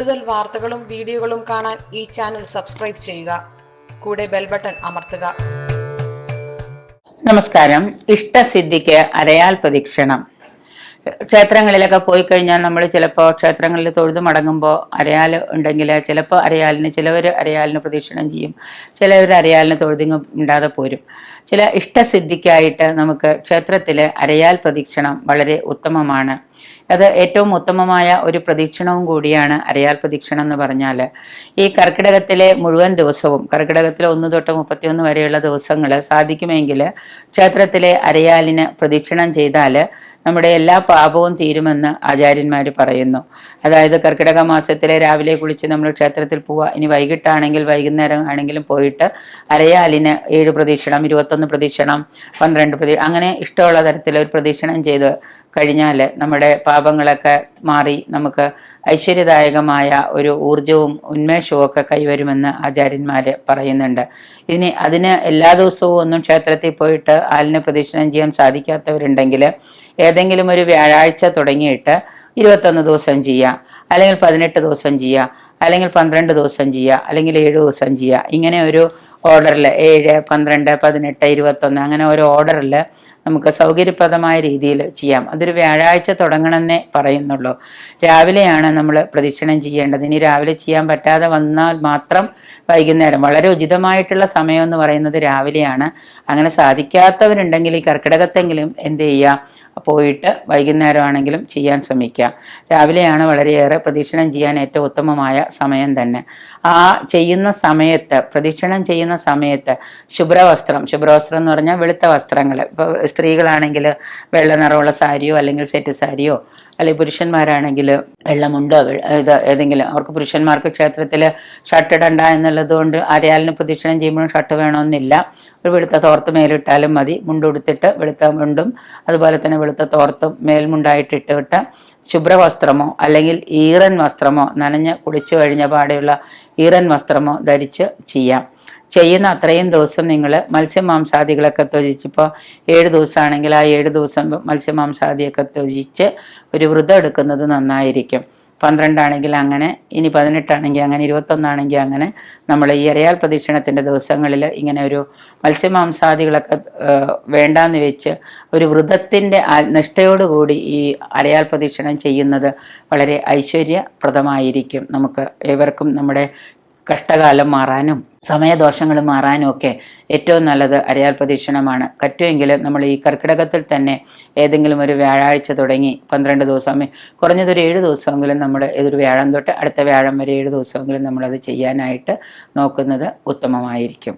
കൂടുതൽ വാർത്തകളും വീഡിയോകളും കാണാൻ ഈ ചാനൽ സബ്സ്ക്രൈബ് ചെയ്യുക. കൂടെ ബെൽ ബട്ടൺ അമർത്തുക. നമസ്കാരം. ഇഷ്ടസിദ്ധിക്ക് അരയാൽ പ്രദക്ഷിണം ക്ഷേത്രങ്ങളിലൊക്കെ പോയി കഴിഞ്ഞാൽ നമ്മൾ ചിലപ്പോൾ ക്ഷേത്രങ്ങളിൽ തൊഴുതു മടങ്ങുമ്പോൾ അരയാൽ ഉണ്ടെങ്കിൽ ചിലപ്പോൾ അരയാലിന് ചിലവർ അരയാലിന് പ്രദക്ഷിണം ചെയ്യും. ചിലവർ അരയാലിന് തൊഴുതിങ്ങ് ഉണ്ടാതെ പോരും. ചില ഇഷ്ടസിദ്ധിക്കായിട്ട് നമുക്ക് ക്ഷേത്രത്തിലെ അരയാൽ പ്രദക്ഷിണം വളരെ ഉത്തമമാണ്. അത് ഏറ്റവും ഉത്തമമായ ഒരു പ്രദക്ഷിണവും കൂടിയാണ് അരയാൽ പ്രദക്ഷിണം എന്ന് പറഞ്ഞാൽ. ഈ കർക്കിടകത്തിലെ മുഴുവൻ ദിവസവും കർക്കിടകത്തിലെ ഒന്ന് തൊട്ട് മുപ്പത്തിയൊന്ന് വരെയുള്ള ദിവസങ്ങൾ സാധിക്കുമെങ്കിൽ ക്ഷേത്രത്തിലെ അരയാലിന് പ്രദക്ഷിണം ചെയ്താൽ നമ്മുടെ എല്ലാ പാപവും തീരുമെന്ന് ആചാര്യന്മാർ പറയുന്നു. അതായത് കർക്കിടക മാസത്തിലെ രാവിലെ കുളിച്ച് നമ്മൾ ക്ഷേത്രത്തിൽ പോവുക ഇനി വൈകിട്ടാണെങ്കിൽ വൈകുന്നേരം ആണെങ്കിലും പോയിട്ട് അരയാലിന് ഏഴ് പ്രദക്ഷിണം ഇരുപത്തൊന്ന് പ്രദക്ഷിണം പന്ത്രണ്ട് പ്രതി അങ്ങനെ ഇഷ്ടമുള്ള തരത്തിൽ ഒരു പ്രദക്ഷിണം ചെയ്ത് കഴിഞ്ഞാൽ നമ്മുടെ പാപങ്ങളൊക്കെ മാറി നമുക്ക് ഐശ്വര്യദായകമായ ഒരു ഊർജവും ഉന്മേഷവും ഒക്കെ കൈവരുമെന്ന് ആചാര്യന്മാർ പറയുന്നുണ്ട്. ഇനി അതിന് എല്ലാ ദിവസവും ഒന്നും ക്ഷേത്രത്തിൽ പോയിട്ട് ആലിന് പ്രദക്ഷിണം ചെയ്യാൻ സാധിക്കാത്തവരുണ്ടെങ്കിൽ ഏതെങ്കിലും ഒരു വ്യാഴാഴ്ച തുടങ്ങിയിട്ട് ഇരുപത്തൊന്ന് ദിവസം ചെയ്യുക അല്ലെങ്കിൽ പതിനെട്ട് ദിവസം ചെയ്യുക അല്ലെങ്കിൽ പന്ത്രണ്ട് ദിവസം ചെയ്യുക അല്ലെങ്കിൽ ഏഴ് ദിവസം ചെയ്യുക ഇങ്ങനെ ഒരു ഓർഡറിൽ ഏഴ് പന്ത്രണ്ട് പതിനെട്ട് ഇരുപത്തൊന്ന് അങ്ങനെ ഒരു ഓർഡറിൽ നമുക്ക് സൗകര്യപ്രദമായ രീതിയിൽ ചെയ്യാം. അതൊരു വ്യാഴാഴ്ച തുടങ്ങണമെന്നേ പറയുന്നുള്ളൂ. രാവിലെയാണ് നമ്മൾ പ്രദക്ഷിണം ചെയ്യേണ്ടത്. ഇനി രാവിലെ ചെയ്യാൻ പറ്റാതെ വന്നാൽ മാത്രം വൈകുന്നേരം. വളരെ ഉചിതമായിട്ടുള്ള സമയം എന്ന് പറയുന്നത് രാവിലെയാണ്. അങ്ങനെ സാധിക്കാത്തവരുണ്ടെങ്കിൽ ഈ കർക്കിടകത്തെങ്കിലും എന്ത് ചെയ്യുക? പോയിട്ട് വൈകുന്നേരമാണെങ്കിലും ചെയ്യാൻ ശ്രമിക്കുക. രാവിലെയാണ് വളരെയേറെ പ്രദക്ഷിണം ചെയ്യാൻ ഏറ്റവും ഉത്തമമായ സമയം തന്നെ. ആ ചെയ്യുന്ന സമയത്ത് പ്രദക്ഷിണം ചെയ്യുന്ന സമയത്ത് ശുഭ്രവസ്ത്രം ശുഭ്രവസ്ത്രം എന്ന് പറഞ്ഞാൽ വെളുത്ത വസ്ത്രങ്ങൾ. ഇപ്പോൾ സ്ത്രീകളാണെങ്കിൽ വെള്ള നിറമുള്ള സാരിയോ അല്ലെങ്കിൽ സെറ്റ് സാരിയോ അല്ലെങ്കിൽ പുരുഷന്മാരാണെങ്കിൽ വെള്ളമുണ്ടോ ഇത് ഏതെങ്കിലും അവർക്ക് പുരുഷന്മാർക്ക് ക്ഷേത്രത്തിൽ ഷർട്ട് ഇടണ്ട എന്നുള്ളത് കൊണ്ട് അരയാലിന് പ്രദക്ഷിണം ചെയ്യുമ്പോഴും ഷർട്ട് വേണമെന്നില്ല. ഒരു വെളുത്ത തോർത്ത് മേലിട്ടാലും മതി. മുണ്ടുടുത്തിട്ട് വെളുത്ത മുണ്ടും അതുപോലെ തന്നെ വെളുത്ത തോർത്തും മേൽമുണ്ടായിട്ട് ശുഭ്ര ശുഭ്രവസ്ത്രമോ അല്ലെങ്കിൽ ഈറൻ വസ്ത്രമോ നനഞ്ഞ് കുളിച്ചു കഴിഞ്ഞ പാടെയുള്ള ഈറൻ വസ്ത്രമോ ധരിച്ച് ചെയ്യാം. ചെയ്യുന്ന അത്രയും ദിവസം നിങ്ങൾ മത്സ്യമാംസാദികളൊക്കെ ത്യജിച്ചിപ്പോൾ ഏഴ് ദിവസമാണെങ്കിൽ ആ ഏഴ് ദിവസം മത്സ്യമാംസാദിയൊക്കെ ത്യജിച്ച് ഒരു വ്രതം എടുക്കുന്നത് നന്നായിരിക്കും. പന്ത്രണ്ടാണെങ്കിൽ അങ്ങനെ ഇനി പതിനെട്ടാണെങ്കിൽ അങ്ങനെ ഇരുപത്തൊന്നാണെങ്കിൽ അങ്ങനെ നമ്മൾ ഈ അരയാൽ പ്രദക്ഷിണത്തിന്റെ ദിവസങ്ങളിൽ ഇങ്ങനെ ഒരു മത്സ്യമാംസാദികളൊക്കെ വേണ്ടാന്ന് വെച്ച് ഒരു വ്രതത്തിന്റെ നിഷ്ഠയോടുകൂടി ഈ അരയാൽ പ്രദക്ഷിണം ചെയ്യുന്നത് വളരെ ഐശ്വര്യപ്രദമായിരിക്കും. നമുക്ക് ഏവർക്കും നമ്മുടെ കഷ്ടകാലം മാറാനും സമയദോഷങ്ങൾ മാറാനും ഒക്കെ ഏറ്റവും നല്ലത് അരയാൽ പ്രദക്ഷിണമാണ്. പറ്റുമെങ്കിൽ നമ്മൾ ഈ കർക്കിടകത്തിൽ തന്നെ ഏതെങ്കിലും ഒരു വ്യാഴാഴ്ച തുടങ്ങി പന്ത്രണ്ട് ദിവസം കുറഞ്ഞതൊരു ഏഴ് ദിവസമെങ്കിലും നമ്മൾ ഏതൊരു വ്യാഴം തൊട്ട് അടുത്ത വ്യാഴം വരെ ഏഴ് ദിവസമെങ്കിലും നമ്മളത് ചെയ്യാനായിട്ട് നോക്കുന്നത് ഉത്തമമായിരിക്കും.